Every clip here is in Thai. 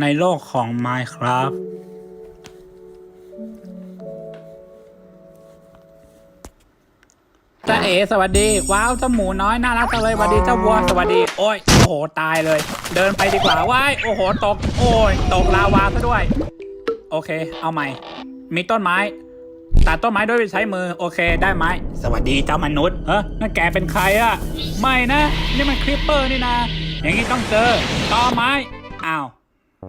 ในโลกของ Minecraft จ้าเอ๋สวัสดี ว้าวเจ้าหมูน้อยน่ารักจังเลยสวัสดีเจ้าวัวสวัสดี โอ้ยโอ้โหตายเลย เดินไปดีกว่าว้ายโอ้โหตก โอ้ยตกลาวาซะด้วย โอเค เอาใหม่ มีต้นไม้ตัดต้นไม้ด้วยใช้มือโอเค ได้ไหมสวัสดีเจ้ามนุษย์เฮ้นั่นแกเป็นใครอะไม่นะ นี่มันคริปเปอร์นี่นะ อย่างนี้ต้องเจอต่อไม้อ้าว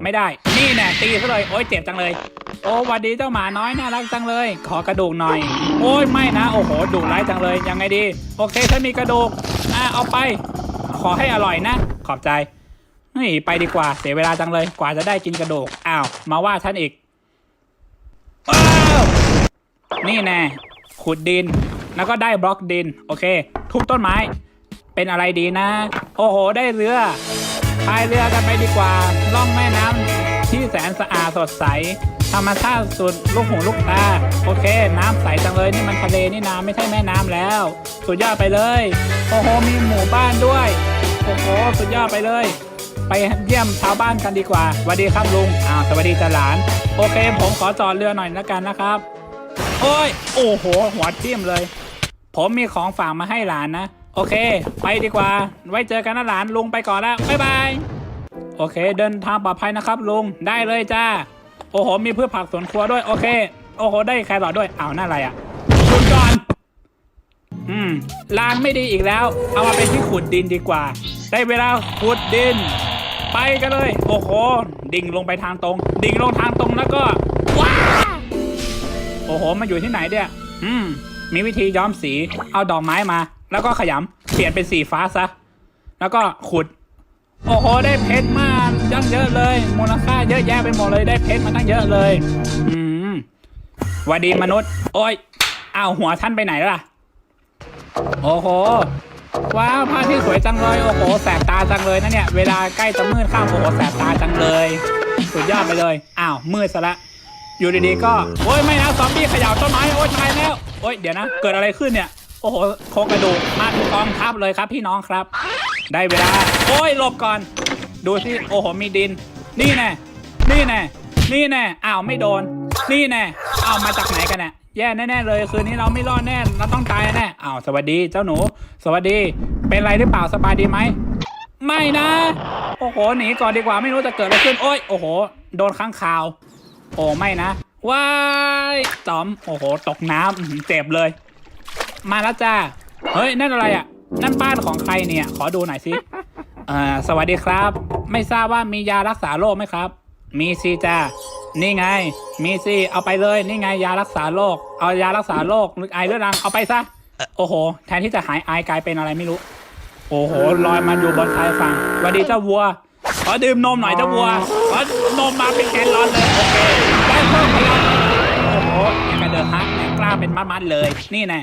ไม่ได้ นี่แน่ตีซะเลย โอ้ยเจ็บจังเลย โอ้วัดดีเจ้าหมาน้อยน่ารักจังเลย ขอกระดูกหน่อย โอ้ยไม่นะ โอ้โหดุร้ายจังเลย ยังไงดี โอเคฉันมีกระดูก อะเอาไป ขอให้อร่อยนะ ขอบใจนี่ไปดีกว่า เสียเวลาจังเลย กว่าจะได้กินกระดูก อ้าว มาว่าฉันอีกว้าวนี่แน่ ขุดดิน แล้วก็ได้บล็อกดิน โอเค ทุบต้นไม้ เป็นอะไรดีนะ โอ้โห ได้เรือ พายเรือกันไปดีกว่า ล่องแม่น้ำที่แสนสะอาดสดใส ธรรมชาติสุดลูกหูลูกตา โอเค น้ำใสจังเลยนี่มันทะเลนี่นาไม่ใช่แม่น้ำแล้ว สุดยอดไปเลย โอ้โห มีหมู่บ้านด้วย โอ้โห สุดยอดไปเลย ไปเยี่ยมชาวบ้านกันดีกว่าสวัสดีครับลุง อ้าวสวัสดีจ้าหลาน โอเค ผมขอจอดเรือหน่อยละกันนะครับ โอ้ย โอ้โห หัวทิ่มเลย ผมมีของฝากมาให้หลานนะ โอเค ไปดีกว่า ไว้เจอกันนะหลานลุงไปก่อนแล้วบ๊ายบายโอเค เดินทางปลอดภัยนะครับลุงได้เลยจ้า โอ้โห มีพืชผักสวนครัวด้วย โอเค โอ้โห ได้แครอทด้วยอ้าวนั่นอะไรอะขุดก่อนอืมลางไม่ดีอีกแล้ว เอามาเป็นที่ขุดดินดีกว่า ได้เวลาขุดดิน ไปกันเลย โอ้โห ดิ่งลงไปทางตรง ดิ่งลงทางตรงแล้วก็ว้าโอ้โหมาอยู่ที่ไหนเนี่ยอืมมีวิธีย้อมสี เอาดอกไม้มา แล้วก็ขยำเปลี่ยนเป็นสีฟ้าซะ แล้วก็ขุด โอ้โห ได้เพชรมาตั้งเยอะเลย มูลค่าเยอะแยะไปหมดเลย ได้เพชรมาตั้งเยอะเลย อืมวัสดีมนุษย์ โอ้ยอ้าวหัวท่านไปไหนล่ะ โอ้โห ว้าวผ้าที่สวยจังเลย โอ้โห แสบตาจังเลยนะเนี่ย เวลาใกล้จะมืดข้ามโอ้โห แสบตาจังเลย สุดยอดไปเลย อ้าว มืดซะละ อยู่ดีๆก็ โอ้ยไม่นะ ซอมบี้เขย่าต้นไม้ โอ้ยตายแล้ว โอ้ยเดี๋ยวนะ เกิดอะไรขึ้นเนี่ย โอ้โหโครงกระดูกมาเป็นกองทัพเลยครับพี่น้องครับ ได้เวลา โอ้ยหลบก่อน ดูสิโอ้โหมีดิน นี่แน่นี่แน่นี่แน่อ้าวไม่โดน นี่แน่อ้าวมาจากไหนกันเนี่ยแย่แน่ๆเลย คืนนี้เราไม่รอดแน่เราต้องตายแน่อ้าวสวัสดีเจ้าหนู สวัสดี เป็นไรหรือเปล่าสบายดีไหมไม่นะ โอ้โหหนีก่อนดีกว่าไม่รู้จะเกิดอะไรขึ้นโอ้ยโอ้โห โดนข้างคาว โอ้ไม่นะว้ายจอมโอ้โห ตกน้ำเจ็บเลย มาแล้วจ้า เฮ้ย นั่นอะไรอะ นั่นบ้านของใครเนี่ย ขอดูหน่อยสิอ่อสวัสดีครับ ไม่ทราบว่ามียารักษาโรคไหมครับ มีสิจ้า นี่ไง มีสิ เอาไปเลย นี่ไงยารักษาโรค เอายารักษาโรคหรือไอเรื้อรัง เอาไปซะ โอ้โห แทนที่จะหายไอกลายเป็นอะไรไม่รู้ โอ้โห ลอยมาอยู่บนชายฝั่งสวัสดีเจ้าวัว ขอดื่มนมหน่อยเจ้าวัว ขอนมมาเป็นแกนร้อนเลย โอเค ได้เพิ่มพลังโอ้โหยังกระเดินฮักเนี่ยกล้าเป็นมัดๆเลย นี่แน่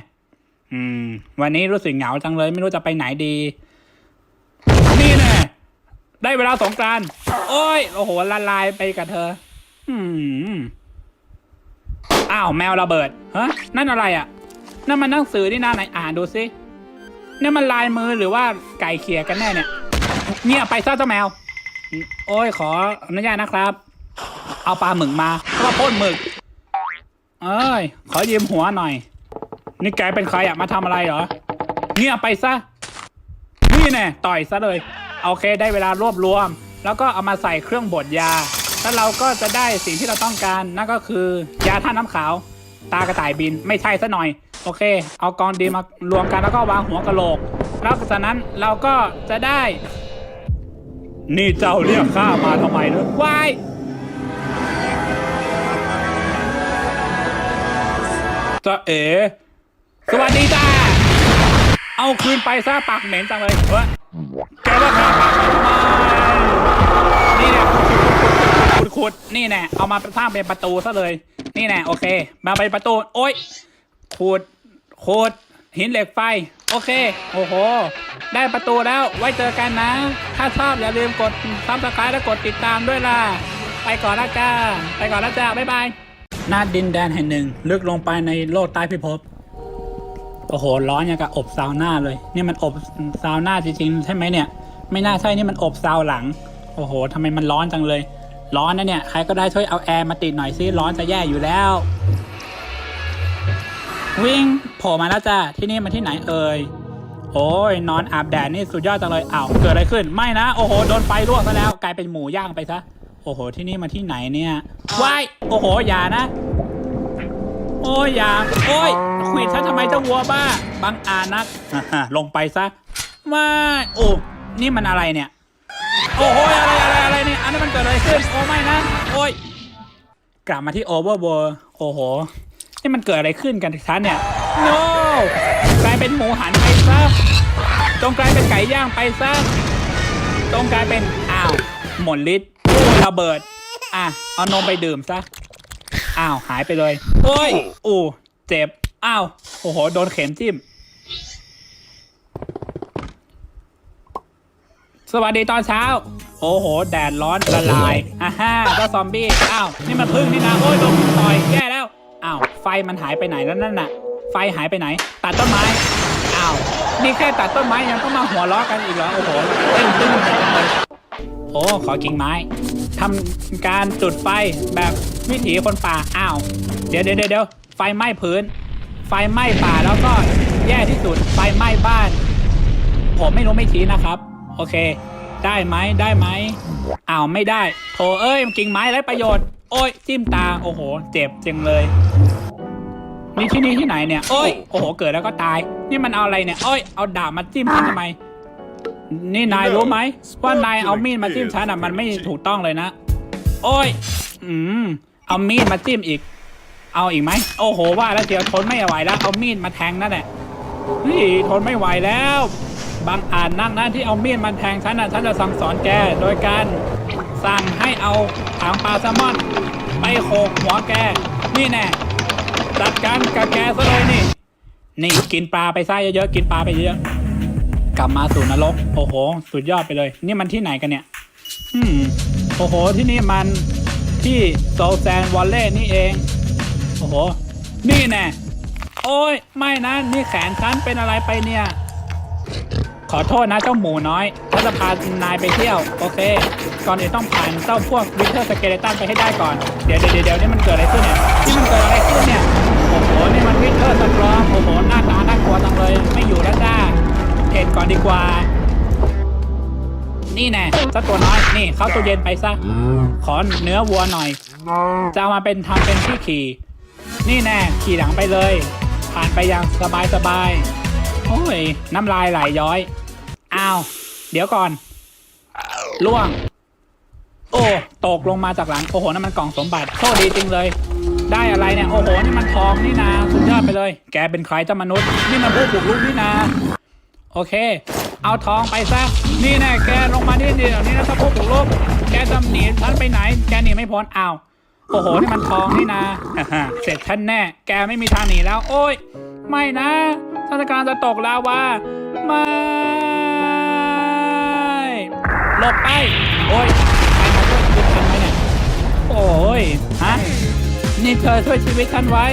อืม วันนี้รู้สึกเหงาจังเลย ไม่รู้จะไปไหนดี นี่แน่ได้เวลาสงกรานต์โอ้ย โอ้โหละลายไปกับเธอ อืมอ้าวแมวระเบิดฮะนั่นอะไรอะ นั่นมันหนังสือที่หน้าไหนอ่านดูสินี่มันลายมือหรือว่าไก่เขี่ยกันแน่เนี่ยเงียบไปซะเจ้าแมว โอ้ยขออนุญาตนะครับ เอาปลาหมึกมาเพราะว่าพ่นหมึก เอ้ย ขอยืมหัวหน่อย นี่แกเป็นใครอะมาทำอะไรเหรอ เงียบไปซะ นี่แน่ต่อยซะเลย โอเคได้เวลารวบรวม แล้วก็เอามาใส่เครื่องบดยา แล้วเราก็จะได้สิ่งที่เราต้องการนั่นก็คือยาท่าตุน้ำขาว ตากระต่ายบินไม่ใช่ซะหน่อย โอเค เอากองดีมารวมกันแล้วก็วางหัวกะโหลก แล้วจากนั้นเราก็จะได้ นี่เจ้าเรียกข้ามาทำไมเนอะวายจะเอ๋ สวัสดีจ้า เอาคืนไปซะปากเหม็นจังเลยเฮ้ยแกว่าข้าปากเหม็นทำไมนี่แน่ขุดขุดนี่แน่เอามาสร้างเป็นประตูซะเลย นี่แน่โอเค มาเป็นประตู โอ๊ยขุดขุดหินเหล็กไฟ โอเค โอ้โห ได้ประตูแล้ว ไว้เจอกันนะ ถ้าชอบอย่าลืมกดซับสไครต์และกดติดตามด้วยล่ะ ไปก่อนละจ้า ไปก่อนละจ้า บ๊ายบายหน้าดินแดนแห่งหนึ่ง ลึกลงไปในโลกใต้พิภพ โอ้โหร้อนอย่างกับอบซาวน่าเลยนี่มันอบซาวน่าจริงๆใช่ไหมเนี่ย ไม่น่าใช่นี่มันอบซาวหลัง โอ้โหทำไมมันร้อนจังเลย ร้อนนะเนี่ยใครก็ได้ช่วยเอาแอร์มาติดหน่อยซิร้อนจะแย่อยู่แล้ว วิ่งโผล่มาแล้วจ้าที่นี่มันที่ไหนเอ่ยโอ้ยนอนอาบแดดนี่สุดยอดจังเลยอ้าวเกิดอะไรขึ้นไม่นะโอ้โหโดนไฟลวกซะแล้วกลายเป็นหมูย่างไปซะโอ้โหที่นี่มาที่ไหนเนี่ยว้ายโอ้โหอย่านะ โอ้ยอย่าโอ้ยขวิดฉันทำไมเจ้าวัวบ้า บังอาจนักลงไปซะไม่โอ้นี่มันอะไรเนี่ย โอ้โหอะไรอะไรอะไรเนี่ยอันนี้มันเกิดอะไรขึ้นโอ้ไม่นะโอ้ยกลับมาที่โอเวอร์เวอร์โอ้โหนี่มันเกิดอะไรขึ้นกันทันเนี่ย no กลายเป็นหมูหันไปซะจงกลายเป็นไก่ย่างไปซะจงกลายเป็นอ้าวหมดฤทธิ์ตู้ระเบิด อะเอานมไปดื่มซะ อ้าวหายไปเลยโอ้ยอู้เจ็บ อ้าว โอ้โห โดนเข็มจิ้ม สวัสดีตอนเช้า โอ้โห แดดร้อนละลายอ่าฮ่าเจ้าซอมบี้ อ้าว นี่มันพึ่งนี่นะ โอ้ยโดนพึ่งต่อยแย่แล้ว อ้าว ไฟมันหายไปไหนแล้วนั่นน่ะ ไฟหายไปไหน ตัดต้นไม้ อ้าว นี่แค่ตัดต้นไม้ยังต้องมาหัวล้อกันอีกเหรอ โอ้โหเต้นตึ้งโอ้ ขอกิ่งไม้ ทำการจุดไฟแบบวิถีคนป่าอ้าว เดี๋ยวเดี๋ยวเดี๋ยวไฟไหม้พื้น ไฟไหม้ป่าแล้วก็แย่ที่สุดไฟไหม้บ้าน ผมไม่รู้ไม่ชี้นะครับ โอเค ได้ไหมได้ไหมอ้าวไม่ได้โถเอ้ยกิ่งไม้ไร้ประโยชน์โอ้ยจิ้มตาโอ้โห เจ็บจังเลยนี่ที่นี่ที่ไหนเนี่ยโอ้ยโอ้โหเกิดแล้วก็ตาย นี่มันเอาอะไรเนี่ยโอ้ยเอาดาบมาจิ้มทำไม นี่นายรู้ไหมว่านายเอามีดมาจิ้มฉันอะมันไม่ถูกต้องเลยนะ โอ้ย อืม เอามีดมาจิ้มอีก เอาอีกไหม โอ้โหว่าแล้วเดี๋ยวทนไม่ไหวแล้วเอามีดมาแทงนั่นแหละนี่ทนไม่ไหวแล้ว บางอาจนักนะที่เอามีดมาแทงฉันนะฉันจะสั่งสอนแกโดยการสั่งให้เอาถังปลาแซลมอน ไปโขกหัวแก นี่แน่จัดการกับแกซะเลยนี่ นี่กินปลาไปซะเยอะๆกินปลาไปเยอะ กลับมาสู่นรก โอ้โห สุดยอดไปเลย นี่มันที่ไหนกันเนี่ย อืม โอ้โห ที่นี่มันที่โซแซนวอลเล่นี่เอง โอ้โห นี่แน่โอ้ย ไม่นะ นี่แขนฉันเป็นอะไรไปเนี่ย ขอโทษนะเจ้าหมูน้อยถ้าจะพานายไปเที่ยว โอเค ก่อนอื่นต้องผ่านเจ้าพวกวิเทอร์สเกเลตันไปให้ได้ก่อน เดี๋ยวเดี๋ยวเดี๋ยวนี่มันเกิดอะไรขึ้นเนี่ย นี่มันเกิดอะไรขึ้นเนี่ย โอ้โห นี่มันวิเทอร์สกรอมโอ้โห หน้าตาน่ากลัวจังเลย ไม่อยู่แล้วจ้า เทนก่อนดีกว่า นี่แน่เจ้าตัวน้อย นี่ เข้าตู้เย็นไปซะ ขอเนื้อวัวหน่อย จะเอามาเป็นทำเป็นที่ขี่ นี่แน่ ขี่หลังไปเลย ผ่านไปอย่างสบายสบาย โอ้ย น้ำลายไหลย้อย อ้าว เดี๋ยวก่อน ล่วง โอ้ ตกลงมาจากหลัง โอ้โห นั่นมันกล่องสมบัติ โชคดีจริงเลยได้อะไรเนี่ย โอ้โห นี่มันทองนี่นา สุดยอดไปเลย แกเป็นใครเจ้ามนุษย์ นี่มันผู้บุกรุกนี่นา โอเค เอาทองไปซะ นี่แน่แกลงมานี่เดี๋ยวนี้นะถ้าพวกบุกรุกแกจะหนีฉันไปไหน แกหนีไม่พ้นอ้าวโอ้โห นี่มันทองนี่นะ เสร็จฉันแน่ แกไม่มีทางหนีแล้ว โอ้ย ไม่นะสถานการณ์จะตกล้วว่าไม่หลบไป โอ้ยใครมาช่วยชีวิตฉันไหมเนี่ย โอ้ย ฮะ นี่เธอช่วยชีวิตฉันไว้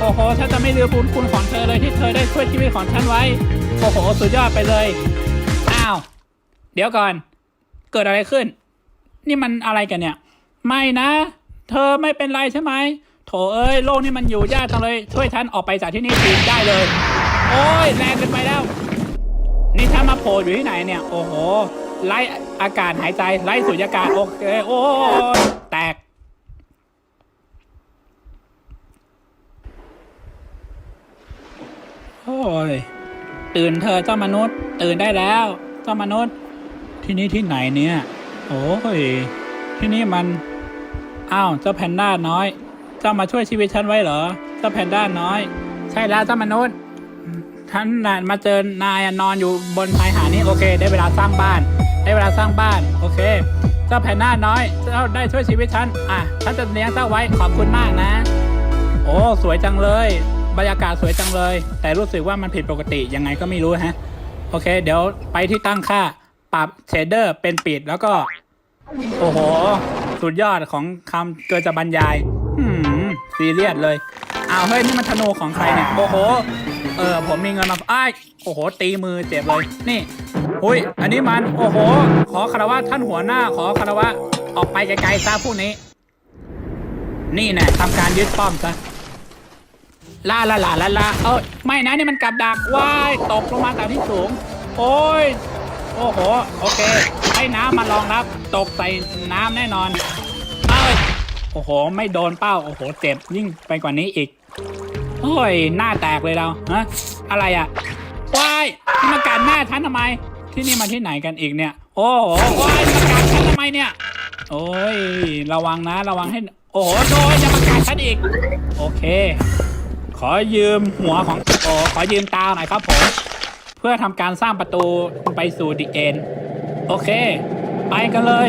โอ้โห ฉันจะไม่ลืมบุญคุณของเธอเลยที่เธอได้ช่วยชีวิตของฉันไว้ โอ้โห สุดยอดไปเลย อ้าว เดี๋ยวก่อน เกิดอะไรขึ้น นี่มันอะไรกันเนี่ย ไม่นะ เธอไม่เป็นไรใช่ไหม โถเอ้ย โลกนี่มันอยู่ยากจังเลย ช่วยฉันออกไปจากที่นี่ทีได้เลย โอ้ย แรงเกินไปแล้ว นี่ถ้ามาโผล่อยู่ที่ไหนเนี่ย โอ้โห ไล่อากาศหายใจ ไล่สุญญากาศ โอเค โอ้ยแตกโอ้ย ตื่นเธอเจ้ามนุษย์ ตื่นได้แล้วเจ้ามนุษย์ ที่นี่ที่ไหนเนี่ยโอ้ยที่นี่มันอ้าวเจ้าแพนด้าน้อย เจ้ามาช่วยชีวิตฉันไว้เหรอ เจ้าแพนด้าน้อย ใช่แล้วเจ้ามนุษย์ฉันน่ะมาเจอนายนอนอยู่บนชายหาดนี่โอเค ได้เวลาสร้างบ้าน ได้เวลาสร้างบ้านโอเค เจ้าแพนด้าน้อย เจ้าได้ช่วยชีวิตฉันอะฉันจะเลี้ยงเจ้าไว้ขอบคุณมากนะ โอ้สวยจังเลย บรรยากาศสวยจังเลย แต่รู้สึกว่ามันผิดปกติยังไงก็ไม่รู้ฮะ โอเค เดี๋ยวไปที่ตั้งค่าปรับเชดเดอร์เป็นปิดแล้วก็ โอ้โห สุดยอดของคำเกินจะบรรยายหืมซีเรียสเลยอ้าวเฮ้ยนี่มันธนูของใครเนี่ย โอ้โห เออผมมีเงินมาอ้ายโอ้โห ตีมือเจ็บเลย นี่อุ้ย อันนี้มัน โอ้โห ขอคารวะท่านหัวหน้า ขอคารวะ ออกไปไกลๆซะพวกนี้ นี่แน่ทำการยึดป้อมซะ ลาลาลาลาลาเอ้ยไม่นะนี่มันกับดักว้ายตกลงมาจากที่สูง โอ้ย โอ้โห โอเคให้น้ำมารองรับ ตกใส่น้ำแน่นอนเอ้ยโอ้โห ไม่โดนเป้า โอ้โห เจ็บยิ่งไปกว่านี้อีก โอ้ย หน้าแตกเลยเราฮะอะไรอะว้ายนี่มากัดหน้าฉันทำไม ที่นี่มาที่ไหนกันอีกเนี่ย โอ้โหว้ายมากัดฉันทำไมเนี่ย โอ้ย ระวังนะ ระวังให้ โอ้โห โดนจะมากัดฉันอีก โอเค ขอยืมหัวของโอขอยืมตาหน่อยครับผม เพื่อทำการสร้างประตูไปสู่ดิเอ็นโอเค ไปกันเลย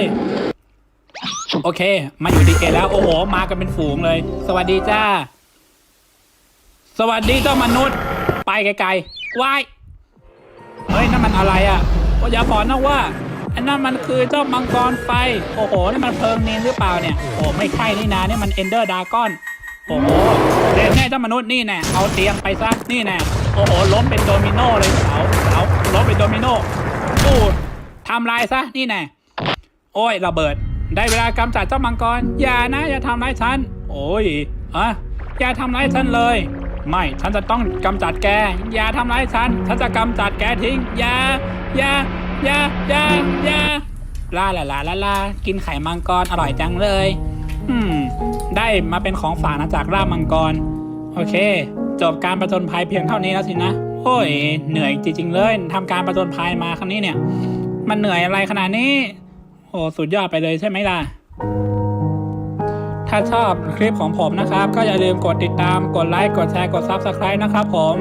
โอเค มาอยู่ดีเกแล้ว โอ้โห มากันเป็นฝูงเลย สวัสดีจ้า สวัสดีเจ้ามนุษย์ ไปไกลๆว้ายเฮ้ยนั่นมันอะไรอะโอ้อย่าบอกนะว่าอันนั้นมันคือเจ้ามังกรไฟ โอ้โหนี่มันเพลิงนินหรือเปล่าเนี่ย โอ้ไม่ใช่นี่นะนี่มันเอนเดอร์ดากอน โอ้โหเด่นแน่เจ้ามนุษย์นี่แน่เอาเตียงไปซะนี่แน่โอ้โหล้มเป็นโดมิโนเลยเสาเสาล้มเป็นโดมิโนปูดทำลายซะนี่แน่โอ้ยระเบิด ได้เวลากำจัดเจ้ามังกร อย่านะ อย่าทำร้ายฉัน โอ้ยอะอย่าทำร้ายฉันเลย ไม่ฉันจะต้องกำจัดแก อย่าทำร้ายฉัน ฉันจะกำจัดแกทิ้ง อย่า อย่า อย่า อย่า อย่าลาลาลาลาลากินไข่มังกรอร่อยจังเลย ได้มาเป็นของฝากนะจากร่ามมังกร โอเค จบการประจนภัยเพียงเท่านี้แล้วสินะ โอ้ย เหนื่อยจริงๆเลยทำการประจนภัยมาครั้งนี้เนี่ย มันเหนื่อยอะไรขนาดนี้ โอ้สุดยอดไปเลยใช่ไหมล่ะ ถ้าชอบคลิปของผมนะครับ ก็อย่าลืมกดติดตาม กดไลค์ กดแชร์ กด Subscribe นะครับผม